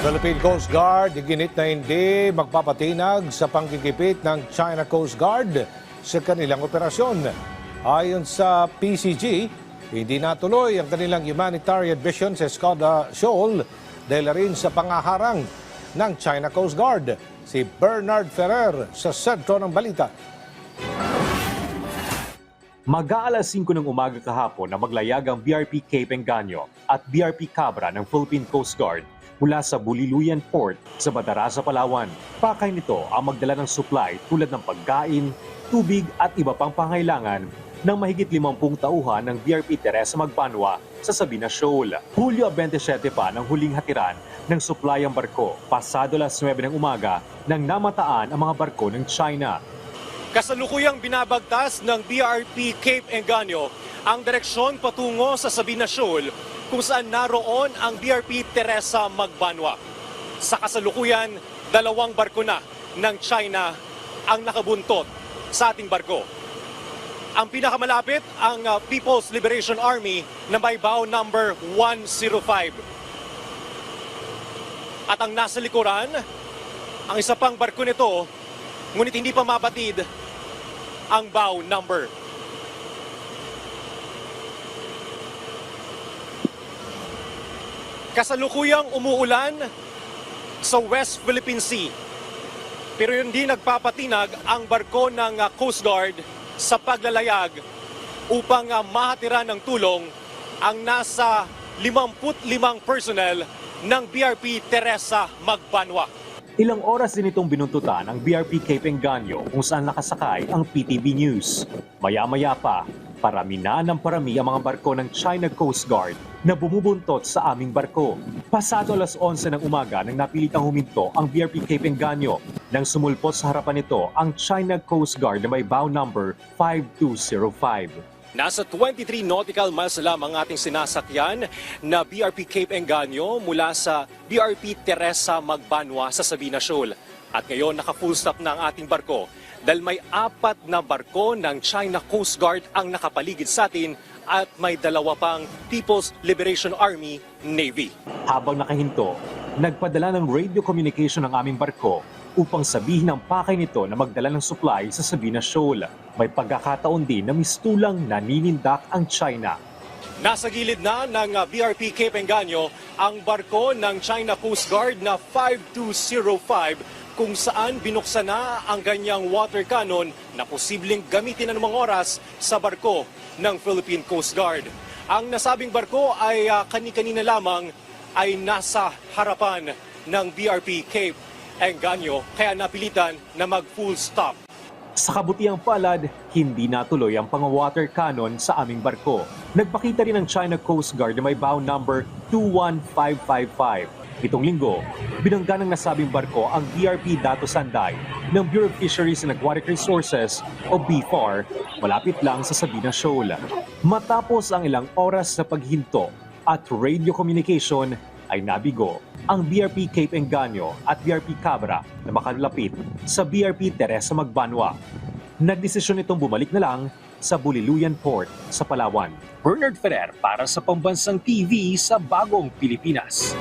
Philippine Coast Guard iginit na hindi magpapatinag sa panggigipit ng China Coast Guard sa kanilang operasyon. Ayon sa PCG, hindi natuloy ang kanilang humanitarian mission sa Escoda Shoal dahil rin sa pangaharang ng China Coast Guard. Si Bernard Ferrer sa sentro ng balita. Mag-aalas 5 ng umaga kahapon na maglayag ang BRP Cape Engaño at BRP Cabra ng Philippine Coast Guard mula sa Buliluyan Port sa Batarasa, Palawan. Pakay nito ang magdala ng supply tulad ng pagkain, tubig at iba pang pangailangan ng mahigit 50 tauhan ng BRP Teresa Magbanwa sa Sabina Shoal. Hulyo 27 pa ng huling hatiran ng supply ang barko pasado las 9 ng umaga nang namataan ang mga barko ng China Kasalukuyang binabagtas ng BRP Cape Engaño ang direksyon patungo sa Sabina Shoal kung saan naroon ang BRP Teresa Magbanwa. Sa kasalukuyan, dalawang barko na ng China ang nakabuntot sa ating barko. Ang pinakamalapit ang uh, People's Liberation Army na may bow number 105. At ang nasa likuran, ang isa pang barko nito, ngunit hindi pa mabatid ang bow number. Kasalukuyang umuulan sa West Philippine Sea. Pero hindi nagpapatinag ang barko ng uh, Coast Guard sa paglalayag upang uh, mahatira ng tulong ang nasa 55 personnel ng BRP Teresa Magbanwa. Ilang oras din itong binuntutan ang BRP Cape Engaño kung saan nakasakay ang PTV News. Maya-maya pa, parami na ng parami ang mga barko ng China Coast Guard na bumubuntot sa aming barko. Pasado alas 11 ng umaga nang napilitang huminto ang BRP Cape Engaño nang sumulpot sa harapan nito ang China Coast Guard na may bow number 5205. Nasa 23 nautical miles lamang ating sinasakyan na BRP Cape Engaño mula sa BRP Teresa Magbanwa sa Sabina Shoal. At ngayon naka-full stop na ang ating barko dahil may apat na barko ng China Coast Guard ang nakapaligid sa atin at may dalawa pang People's Liberation Army Navy. Habang nakahinto, nagpadala ng radio communication ng aming barko upang sabihin ang pakay nito na magdala ng supply sa Sabina Shoal. May pagkakataon din na mistulang naninindak ang China. Nasa gilid na ng uh, BRP Cape Engaño ang barko ng China Coast Guard na 5205 kung saan binuksan na ang ganyang water cannon na posibleng gamitin ng mga oras sa barko ng Philippine Coast Guard. Ang nasabing barko ay uh, kani-kanina lamang ay nasa harapan ng BRP Cape Engaño kaya napilitan na mag full stop. Sa kabutiang palad, hindi natuloy ang pang-water cannon sa aming barko. Nagpakita rin ang China Coast Guard na may bow number 21555. Itong linggo, binangga ng nasabing barko ang BRP Dato Sanday ng Bureau of Fisheries and Aquatic Resources o BFAR malapit lang sa Sabina Shoal. Matapos ang ilang oras sa paghinto at radio communication ay nabigo ang BRP Cape Engaño at BRP Cabra na makalapit sa BRP Teresa Magbanwa. Nagdesisyon itong bumalik na lang sa Buliluyan Port sa Palawan. Bernard Ferrer para sa Pambansang TV sa Bagong Pilipinas.